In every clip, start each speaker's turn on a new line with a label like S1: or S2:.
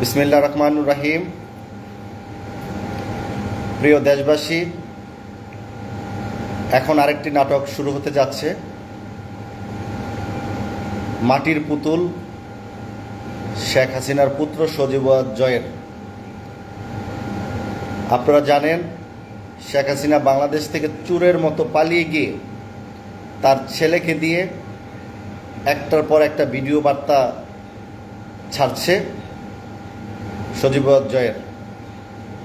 S1: বিসমিল্লা রহমানুর রাহিম। প্রিয় দেশবাসী, এখন আরেকটি নাটক শুরু হতে যাচ্ছে। মাটির পুতুল, শেখ হাসিনার পুত্র সজীব জয়ের। আপনারা জানেন, শেখ হাসিনা বাংলাদেশ থেকে চুরের মতো পালিয়ে গিয়ে তার ছেলেকে দিয়ে একটার পর একটা ভিডিও বার্তা ছাড়ছে। সজীব জয়ের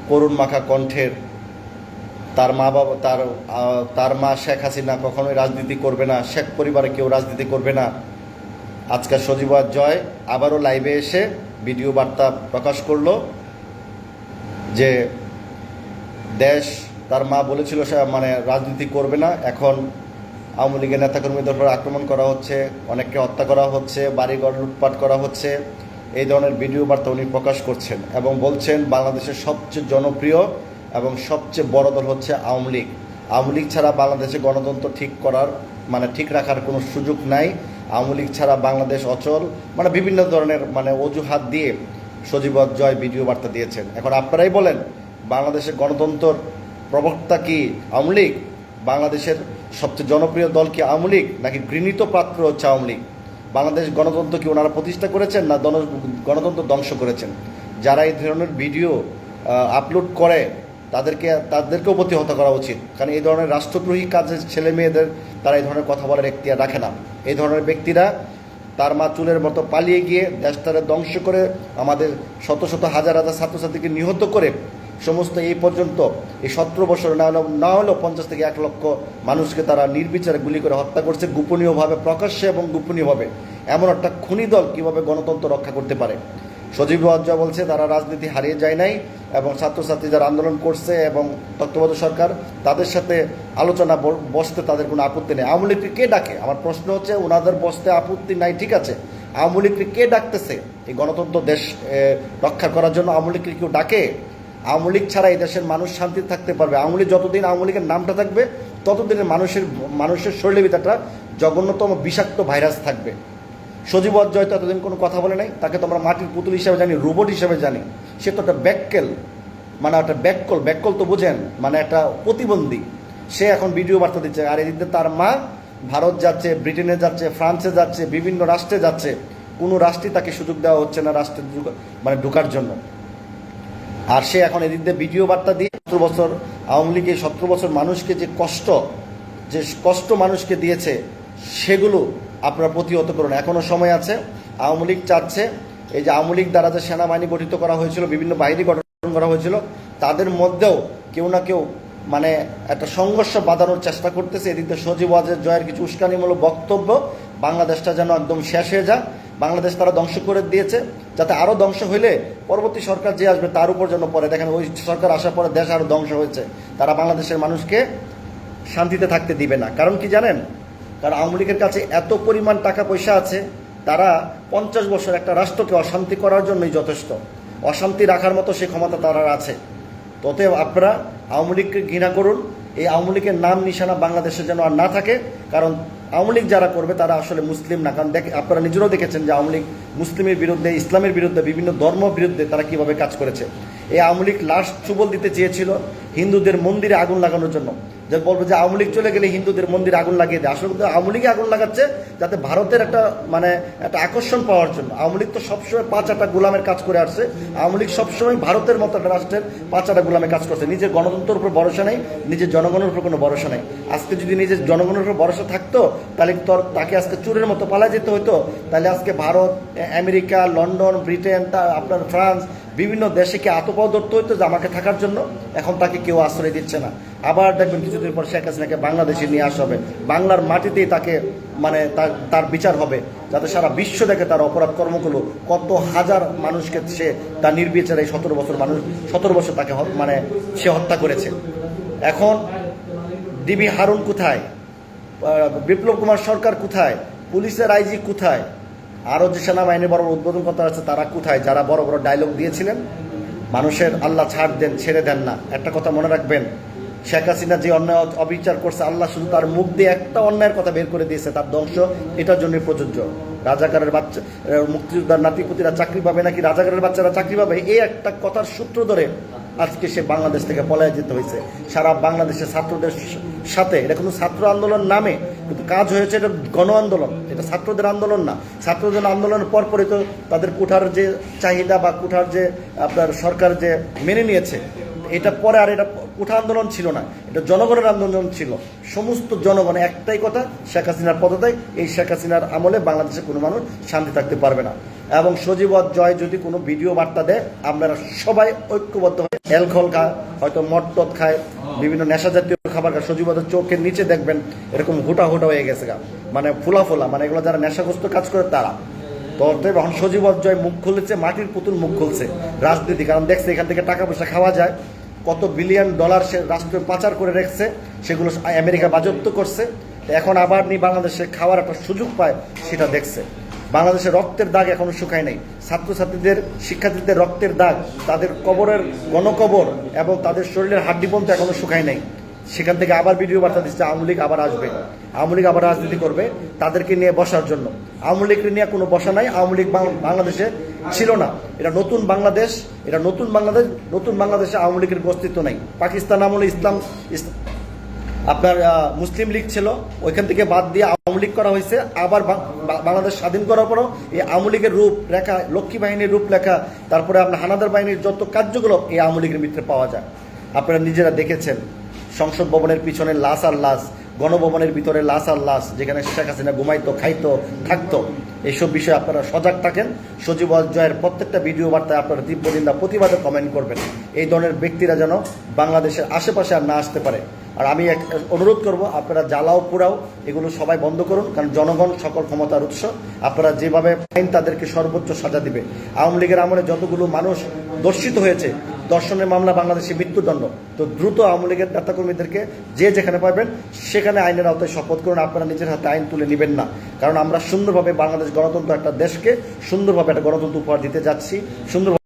S1: করুণ মাখা কণ্ঠের তার মা বাবা, তার তার মা শেখ হাসিনা কখনোই রাজনীতি করবে না, শেখ পরিবারে কেউ রাজনীতি করবে না। আজকাল সজীব জয় আবারও লাইভে এসে ভিডিও বার্তা প্রকাশ করল যে দেশ, তার মা বলেছিল সে মানে রাজনীতি করবে না। এখন আওয়ামী লীগের নেতাকর্মীদের উপর আক্রমণ করা হচ্ছে, অনেককে হত্যা করা হচ্ছে, বাড়িঘর লুটপাট করা হচ্ছে। এই ধরনের ভিডিও বার্তা উনি প্রকাশ করছেন এবং বলছেন, বাংলাদেশের সবচেয়ে জনপ্রিয় এবং সবচেয়ে বড় দল হচ্ছে আওয়ামী লীগ। আওয়ামী লীগ ছাড়া বাংলাদেশে গণতন্ত্র ঠিক করার মানে ঠিক রাখার কোনো সুযোগ নাই। আওয়ামী লীগ ছাড়া বাংলাদেশ অচল মানে বিভিন্ন ধরনের মানে অজুহাত দিয়ে সজীব জয় ভিডিও বার্তা দিয়েছেন। এখন আপনারাই বলেন, বাংলাদেশের গণতন্ত্র প্রবক্তা কি আওয়ামী লীগ? বাংলাদেশের সবচেয়ে জনপ্রিয় দল কি আওয়ামী লীগ? নাকি ঘৃণিত পাত্র হচ্ছে আওয়ামী লীগ? বাংলাদেশ গণতন্ত্র কি ওনারা প্রতিষ্ঠা করেছেন না গণতন্ত্র ধ্বংস করেছেন? যারা এই ধরনের ভিডিও আপলোড করে, তাদেরকে, তাদেরকেও প্রতিহত করা উচিত। কারণ এই ধরনের রাষ্ট্রদ্রোহী কাজের ছেলে মেয়েদের তারা এই ধরনের কথা বলার এখতিয়ার রাখে না। এই ধরনের ব্যক্তিরা তার মা চুলের মতো পালিয়ে গিয়ে দেশটারে ধ্বংস করে আমাদের শত শত হাজার হাজার ছাত্রছাত্রীকে নিহত করে সমস্ত এই পর্যন্ত এই সতেরো বছর না হলেও না হলেও পঞ্চাশ থেকে এক লক্ষ মানুষকে তারা নির্বিচারে গুলি করে হত্যা করছে গোপনীয়ভাবে, প্রকাশ্যে এবং গোপনীয়ভাবে। এমন একটা খুনি দল কীভাবে গণতন্ত্র রক্ষা করতে পারে? সজীব ওয়াজ্জা বলছে, তারা রাজনীতি হারিয়ে যায় নাই এবং ছাত্রছাত্রী যারা আন্দোলন করছে এবং তত্ত্বাবধায়ক সরকার, তাদের সাথে আলোচনা বসতে তাদের কোনো আপত্তি নেই। আওয়ামী লীগকে কে ডাকে? আমার প্রশ্ন হচ্ছে ওনাদের বসতে আপত্তি নাই, ঠিক আছে। আওয়ামী লীগকে কে ডাকতেছে? এই গণতন্ত্র দেশ রক্ষা করার জন্য আওয়ামী লীগকে কেউ ডাকে? আওয়ামী লীগ ছাড়া এই দেশের মানুষ শান্তিতে থাকতে পারবে। আওয়ামী লীগ যতদিন আওয়ামী লীগের নামটা থাকবে, ততদিনের মানুষের মানুষের শরীরে ভিতরটা জঘন্যতম বিষাক্ত ভাইরাস থাকবে। সজীব অজয় তো এতদিন কোনো কথা বলে নাই, তাকে তো আমরা মাটির পুতুল হিসাবে জানি, রোবট হিসেবে জানি। সে তো একটা ব্যাককেল মানে একটা ব্যাককল ব্যাককল তো বোঝেন মানে একটা প্রতিবন্ধী। সে এখন ভিডিও বার্তা দিচ্ছে, আর এদিকে তার মা ভারত যাচ্ছে, ব্রিটেনে যাচ্ছে, ফ্রান্সে যাচ্ছে, বিভিন্ন রাষ্ট্রে যাচ্ছে। কোনো রাষ্ট্রই তাকে সুযোগ দেওয়া হচ্ছে না, রাষ্ট্রে মানে ঢোকার জন্য। আর সে এখন এদিক দিয়ে ভিডিও বার্তা দিয়ে সতেরো বছর আওয়ামী লীগের সতেরো বছর মানুষকে যে কষ্ট যে কষ্ট মানুষকে দিয়েছে, সেগুলো আপনারা প্রতিহত করুন। এখনও সময় আছে। আওয়ামী লীগ চাচ্ছে এই যে আওয়ামী লীগ দ্বারা যে সেনাবাহিনী গঠিত করা হয়েছিল, বিভিন্ন বাহিনী গঠন করা হয়েছিল, তাদের মধ্যেও কেউ না কেউ মানে একটা সংঘর্ষ বাঁধানোর চেষ্টা করতেছে। এদিক দিয়ে সজীব ওয়াজের জয়ের কিছু উস্কানিমূলক বক্তব্য, বাংলাদেশটা যেন একদম শেষ হয়ে যায়। বাংলাদেশ তারা ধ্বংস করে দিয়েছে, যাতে আরও ধ্বংস হইলে পরবর্তী সরকার যে আসবে তার উপর যেন পরে দেখেন, ওই সরকার আসার পরে দেশ আরও ধ্বংস হয়েছে। তারা বাংলাদেশের মানুষকে শান্তিতে থাকতে দিবে না। কারণ কি জানেন? কারণ আওয়ামী লীগের কাছে এত পরিমাণ টাকা পয়সা আছে, তারা পঞ্চাশ বছর একটা রাষ্ট্রকে অশান্তি করার জন্যই যথেষ্ট। অশান্তি রাখার মতো সে ক্ষমতা তারা আছে। ততে আপনারা আওয়ামী লীগকে ঘৃণা করুন। এই আওয়ামী লীগের নাম নিশানা বাংলাদেশে যেন আর না থাকে, কারণ আওয়ামী লীগ যারা করবে তারা আসলে মুসলিম না। কারণ দেখে, আপনারা নিজেরাও দেখেছেন যে আওয়ামী লীগ মুসলিমের বিরুদ্ধে, ইসলামের বিরুদ্ধে, বিভিন্ন ধর্ম বিরুদ্ধে তারা কীভাবে কাজ করেছে। এই আওয়ামী লীগ লাস্ট সুবল দিতে চেয়েছিল হিন্দুদের মন্দিরে আগুন লাগানোর জন্য। যে বলব যে আওয়ামী চলে গেলে হিন্দুদের মন্দির আগুন লাগিয়ে দেয়। আসলে কিন্তু আওয়ামী আগুন লাগাচ্ছে যাতে ভারতের একটা মানে একটা আকর্ষণ পাওয়ার জন্য। আওয়ামী লীগ তো সবসময় পাঁচ আটা গোলামের কাজ করে আসছে। আওয়ামী লীগ সবসময় ভারতের মতো একটা রাষ্ট্রের পাঁচ আটা গোলামের কাজ করছে। নিজের গণতন্ত্রের উপর ভরসা নেই, নিজের জনগণের উপর কোনো ভরসা নেই। আজকে যদি নিজের জনগণের উপর ভরসা থাকতো, তাহলে তোর তাকে আজকে চুরের মতো পালা যেতে হতো তাহলে আজকে ভারত আমেরিকা, লন্ডন, ব্রিটেন, তা, আপনার ফ্রান্স বিভিন্ন দেশে কি আতপাও ধরতে হতো যে আমাকে থাকার জন্য? এখন তাকে কেউ আশ্রয় দিচ্ছে না। আবার দেখবেন কিছুদিন পর শেখ হাসিনাকে বাংলাদেশে নিয়ে আসা হবে। বাংলার মাটিতেই তাকে মানে তার বিচার হবে, যাতে সারা বিশ্ব দেখে তার অপরাধ কর্মগুলো কত হাজার মানুষকে সে, তার নির্বিচারে সতেরো বছর মানুষ, সতেরো বছর তাকে মানে সে হত্যা করেছে। এখন ডিবি হারুন কোথায়? বিপ্লব কুমার সরকার কোথায়? পুলিশের আইজি কোথায়? আরও যে সেনাবাহিনী বড় বড় উদ্বোধন করতে আসছে, তারা কোথায়? যারা বড় বড় ডায়লগ দিয়েছিলেন, মানুষের আল্লাহ ছাড় দেন, ছেড়ে দেন না। একটা কথা মনে রাখবেন, শেখ হাসিনা যে অন্যায় অবিচার করছে, আল্লাহ শুধু তার মুখ দিয়ে একটা অন্যায়ের কথা বের করে দিয়েছে, তার ধ্বংস এটার জন্য প্রযোজ্য। রাজাকারের বাচ্চা মুক্তিযোদ্ধার নাতিপুতিরা চাকরি পাবে নাকি রাজাকারের বাচ্চারা চাকরি পাবে? এই একটা কথার সূত্র ধরে আজকে সে বাংলাদেশ থেকে পলায় যেতে হয়েছে। সারা বাংলাদেশের ছাত্রদের সাথে, এটা কোনো ছাত্র আন্দোলন নামে কিন্তু কাজ হয়েছে এটা গণ আন্দোলন, এটা ছাত্রদের আন্দোলন না। ছাত্রদের আন্দোলনের পরপরই তো তাদের কোঠার যে চাহিদা বা কোঠার যে আপনার সরকার যে মেনে নিয়েছে, এটা পরে আর এটা কোঠা আন্দোলন ছিল না, এটা জনগণের আন্দোলন ছিল। সমস্ত জনগণ, একটাই কথা, শেখ হাসিনার পদতায় এই শেখ হাসিনার আমলে বাংলাদেশে কোনো মানুষ শান্তি থাকতে পারবে না। এবং সজীবত জয় যদি কোনো ভিডিও বার্তা দেয় আপনারা সবাই ঐক্যবদ্ধ হয়ে অ্যালকোহল খায়, হয়তো মদ খায়, বিভিন্ন নেশা জাতীয় খাবার খায় সজীবতের চোখের নিচে দেখবেন এরকম হুটা হুটা হয়ে গেছে গা। মানে ফোলা ফোলা মানে এগুলো যারা নেশাগ্রস্ত কাজ করে তারা। তো অতএব এখন সজীব জয় মুখ খুলেছে, মাটির পুতুল মুখ খুলছে রাজনীতি। কারণ দেখছে এখান থেকে টাকা পয়সা খাওয়া যায়। কত বিলিয়ন ডলার সে রাষ্ট্র পাচার করে রেখেছে, সেগুলো আমেরিকা বাজত্ব করছে। এখন আবার নিয়ে বাংলাদেশে খাওয়ার একটা সুযোগ পায়, সেটা দেখছে। বাংলাদেশে রক্তের দাগ এখনও শুকায় নাই। ছাত্রছাত্রীদের, শিক্ষার্থীদের রক্তের দাগ, তাদের কবরের গণকবর এবং তাদের শরীরের হাড্ডি পর্যন্ত এখনও শুকায় নাই। সেখান থেকে আবার ভিডিও বার্তা দিচ্ছে আওয়ামী লীগ আবার আসবে। আওয়ামী লীগ আবার রাজনীতি করবে, তাদেরকে নিয়ে বসার জন্য। আওয়ামী লীগকে নিয়ে কোনো বসা নাই, আওয়ামী লীগ বাংলাদেশে ছিল না। এটা নতুন বাংলাদেশ, এটা নতুন বাংলাদেশ, নতুন বাংলাদেশে আওয়ামী লীগের অস্তিত্ব নাই। পাকিস্তান আমলে ইসলাম আপনার মুসলিম লীগ ছিল, ওইখান থেকে বাদ দিয়ে আওয়ামী লীগ করা হয়েছে। আবার বাংলাদেশ স্বাধীন করার পরও এই আওয়ামী লীগের রূপ লেখা লক্ষ্মী বাহিনীর রূপ লেখা তারপরে আপনার হানাদার বাহিনীর যত কার্যগুলো এই আওয়ামী লীগের ভিতরে পাওয়া যায়। আপনারা নিজেরা দেখেছেন। সংসদ ভবনের পিছনে লাশ আর লাশ, গণভবনের ভিতরে লাশ আর লাশ, যেখানে শেখ হাসিনা ঘুমাইতো, খাইতো, থাকতো। এইসব বিষয়ে আপনারা সজাগ থাকেন। সজীব জয়ের প্রত্যেকটা ভিডিও বার্তায় আপনারা তীব্র প্রতিবাদে কমেন্ট করবেন। এই ধরনের ব্যক্তিরা যেন বাংলাদেশের আশেপাশে আর না আসতে পারে। আর আমি এক অনুরোধ করব, আপনারা জ্বালাও, পোড়াও, এগুলো সবাই বন্ধ করুন, কারণ জনগণ সকল ক্ষমতার উৎস। আপনারা যেভাবে আইন তাদেরকে সর্বোচ্চ সাজা দিবে। আওয়ামী লীগের আমলে যতগুলো মানুষ দর্শিত হয়েছে দর্শনের মামলা, বাংলাদেশে মৃত্যুদণ্ড। তো দ্রুত আওয়ামী লীগের নেতাকর্মীদেরকে যে যেখানে পাবেন, সেখানে আইনের আওতায় শপথ করুন। আপনারা নিজের হাতে আইন তুলে নেবেন না। কারণ আমরা সুন্দরভাবে বাংলাদেশ গণতন্ত্র একটা দেশকে সুন্দরভাবে একটা গণতন্ত্র উপহার দিতে যাচ্ছি, সুন্দর